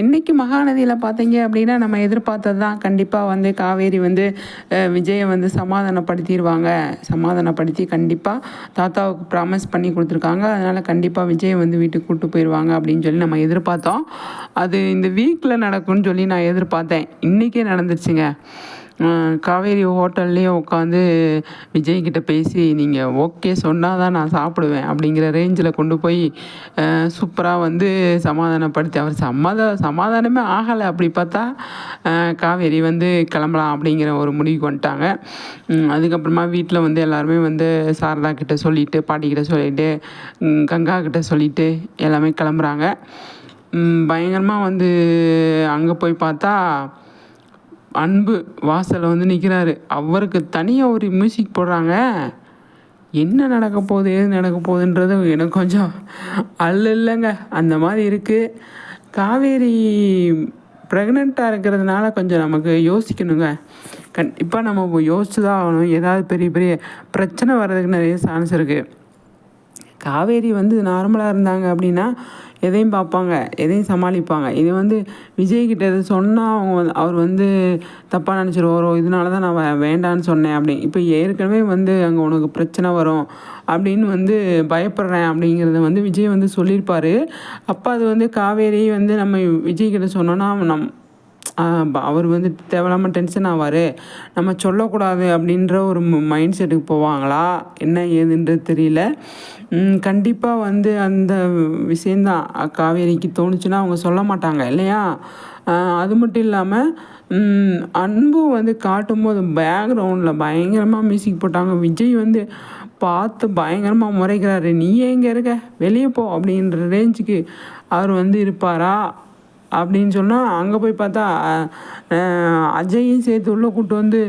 இன்றைக்கி மகாநதியில் பார்த்தீங்க அப்படின்னா நம்ம எதிர்பார்த்தது தான் கண்டிப்பாக வந்து காவேரி வந்து விஜயை வந்து சமாதானப்படுத்திடுவாங்க. சமாதானப்படுத்தி கண்டிப்பாக தாத்தாவுக்கு ப்ராமிஸ் பண்ணி கொடுத்துருக்காங்க. அதனால் கண்டிப்பாக விஜயை வந்து வீட்டுக்கு கூப்பிட்டு போயிடுவாங்க அப்படின்னு சொல்லி நம்ம எதிர்பார்த்தோம். அது இந்த வீக்கில் நடக்கும்னு சொல்லி நான் எதிர்பார்த்தேன். இன்றைக்கே நடந்துருச்சுங்க. காவேரி ஹோட்டல்லையே உட்காந்து விஜய்கிட்ட பேசி நீங்கள் ஓகே சொன்னால் தான் நான் சாப்பிடுவேன் அப்படிங்கிற ரேஞ்சில் கொண்டு போய் சூப்பராக வந்து சமாதானப்படுத்தி அவர் சமாத சமாதானமே ஆகலை. அப்படி பார்த்தா காவேரி வந்து கிளம்பலாம் அப்படிங்கிற ஒரு முடிவுக்கு வந்துட்டாங்க. அதுக்கப்புறமா வீட்டில் வந்து எல்லாருமே வந்து சாரதா கிட்ட சொல்லிவிட்டு பாட்டிக்கிட்ட சொல்லிவிட்டு கங்கா கிட்ட சொல்லிவிட்டு எல்லாமே கிளம்புறாங்க. பயங்கரமாக வந்து அங்கே போய் பார்த்தா அன்பு வாசலில் வந்து நிற்கிறாரு அவருக்கு தனியாக ஒரு மியூசிக் போடுறாங்க. என்ன நடக்க போகுது ஏது நடக்க போகுதுன்றது எனக்கு கொஞ்சம் அல்ல இல்லைங்க. அந்த மாதிரி இருக்குது காவேரி ப்ரெக்னெண்ட்டாக இருக்கிறதுனால கொஞ்சம் நமக்கு யோசிக்கணுங்க. கண்டிப்பாக நம்ம யோசிச்சு தான் ஆகணும். ஏதாவது பெரிய பெரிய பிரச்சனை வர்றதுக்கு நிறைய சான்ஸ் இருக்குது காவேரி வந்து நார்மலாக இருந்தாங்க அப்படின்னா எதையும் பார்ப்பாங்க எதையும் சமாளிப்பாங்க. இது வந்து விஜய்கிட்ட எது சொன்னால் அவங்க அவர் வந்து தப்பாக நினச்சிருவாரோ இதனால தான் நான் வேண்டான்னு சொன்னேன் அப்படி. இப்போ ஏற்கனவே வந்து அங்கே உனக்கு பிரச்சனை வரும் அப்படின்னு வந்து பயப்படுறேன் அப்படிங்கிறத வந்து விஜய் வந்து சொல்லியிருப்பார். அப்போ அது வந்து காவேரி வந்து நம்ம விஜய்கிட்ட சொன்னோன்னா நம் அவர் வந்து தேவையில்லாமல் டென்ஷன் ஆவார். நம்ம சொல்லக்கூடாது அப்படின்ற ஒரு மைண்ட் செட்டுக்கு போவாங்களா? என்ன ஏதுன்றது தெரியல. கண்டிப்பாக வந்து அந்த விஷயந்தான். காவேரிக்கு தோணுச்சுன்னா அவங்க சொல்ல மாட்டாங்க இல்லையா? அது மட்டும் இல்லாமல் அன்பு வந்து காட்டும்போது பேக்ரவுண்டில் பயங்கரமாக மியூசிக் போட்டாங்க. விஜய் வந்து பார்த்து பயங்கரமாக முறைக்கிறாரு. நீ எங்கே இருக்க? வெளியே போ! அப்படின்ற ரேஞ்சுக்கு அவர் வந்து இருப்பாரா? அப்படின்னு சொன்னால் அங்கே போய் பார்த்தா அஜயும் சேர்த்து உள்ளே கூப்பிட்டு வந்து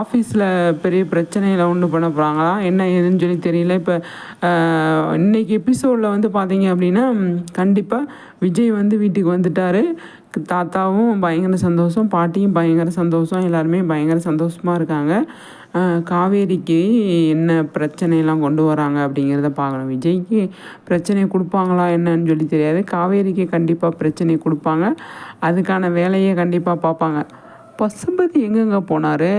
ஆஃபீஸில் பெரிய பிரச்சனையில் ஒன்று பண்ண போகிறாங்களா என்ன ஏதுன்னு சொல்லி தெரியல. இப்போ இன்றைக்கி எபிசோடில் வந்து பார்த்தீங்க அப்படின்னா கண்டிப்பாக விஜய் வந்து வீட்டுக்கு வந்துட்டார். தாத்தாவும் பயங்கர சந்தோஷம் பாட்டியும் பயங்கர சந்தோஷம் எல்லாருமே பயங்கர சந்தோஷமாக இருக்காங்க. காவேரிக்கு என்ன பிரச்சனையெல்லாம் கொண்டு வராங்க அப்படிங்கிறத பார்க்கணும். விஜய்க்கு பிரச்சனை கொடுப்பாங்களா என்னன்னு சொல்லி தெரியாது. காவேரிக்கு கண்டிப்பாக பிரச்சனை கொடுப்பாங்க. அதுக்கான வேலையை கண்டிப்பாக பார்ப்பாங்க. பசுபதி எங்கெங்க போனார்?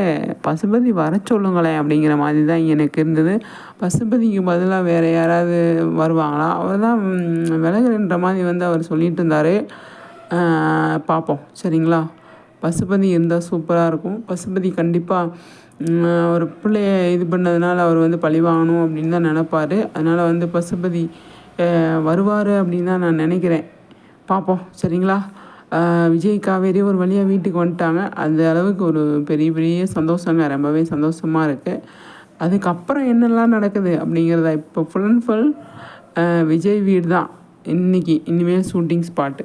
பசுபதி வர சொல்லுங்களேன் அப்படிங்கிற மாதிரி தான் எனக்கு இருந்தது. பசுபதிக்கு பதிலாக வேறு யாராவது வருவாங்களா? அவர் தான் விலகுன்ற மாதிரி வந்து அவர் சொல்லிகிட்டு இருந்தார். பார்ப்போம். சரிங்களா? பசுபதி இருந்தால் சூப்பராக இருக்கும். பசுபதி கண்டிப்பாக ஒரு பிள்ளைய இது பண்ணதுனால அவர் வந்து பழி வாங்கணும் அப்படின்னு தான் நினப்பார். அதனால் வந்து பசுபதி வருவார் அப்படின்னு தான் நான் நினைக்கிறேன். பார்ப்போம். சரிங்களா? விஜய் காவேரி ஒரு வழியாக வீட்டுக்கு வந்துட்டாங்க. அந்த அளவுக்கு ஒரு பெரிய பெரிய சந்தோஷங்க. ரொம்பவே சந்தோஷமாக இருக்குது அதுக்கப்புறம் என்னெல்லாம் நடக்குது அப்படிங்கிறத இப்போ ஃபுல் அண்ட் ஃபுல் விஜய் வீடு தான். இன்றைக்கி இனிமேல் ஷூட்டிங் ஸ்பாட்டு